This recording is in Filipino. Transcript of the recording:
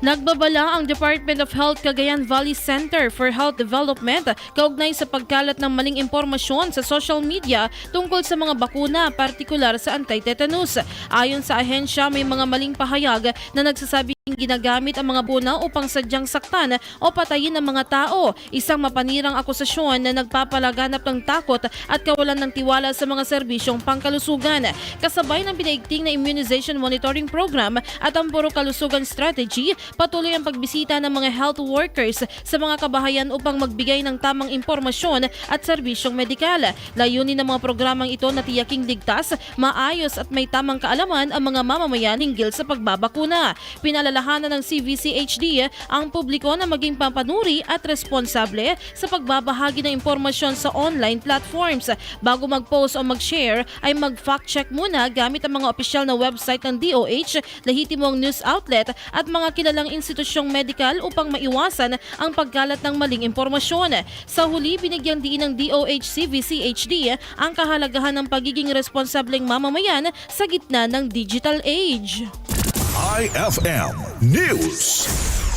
Nagbabala ang Department of Health Cagayan Valley Center for Health Development kaugnay sa pagkalat ng maling impormasyon sa social media tungkol sa mga bakuna, partikular sa anti-tetanus. Ayon sa ahensya, may mga maling pahayag na nagsasabing ginagamit ang mga buna upang sadyang saktan o patayin ng mga tao. Isang mapanirang akusasyon na nagpapalaganap ng takot at kawalan ng tiwala sa mga serbisyong pangkalusugan. Kasabay ng pinaigting na immunization monitoring program at ang Puro Kalusugan Strategy, patuloy ang pagbisita ng mga health workers sa mga kabahayan upang magbigay ng tamang impormasyon at serbisyong medikal. Layunin ng mga programang ito na tiyaking ligtas, maayos at may tamang kaalaman ang mga mamamayan hinggil sa pagbabakuna. Pinalalahanan ng CVCHD ang publiko na maging pampanuri at responsable sa pagbabahagi ng impormasyon sa online platforms. Bago mag-post o mag-share ay mag-fact check muna gamit ang mga opisyal na website ng DOH, lehitimong news outlet at mga kilalang institusyong medikal upang maiwasan ang pagkalat ng maling impormasyon. Sa huli, binigyang diin ng DOH CVCHD ang kahalagahan ng pagiging responsableng mamamayan sa gitna ng digital age. IFM News.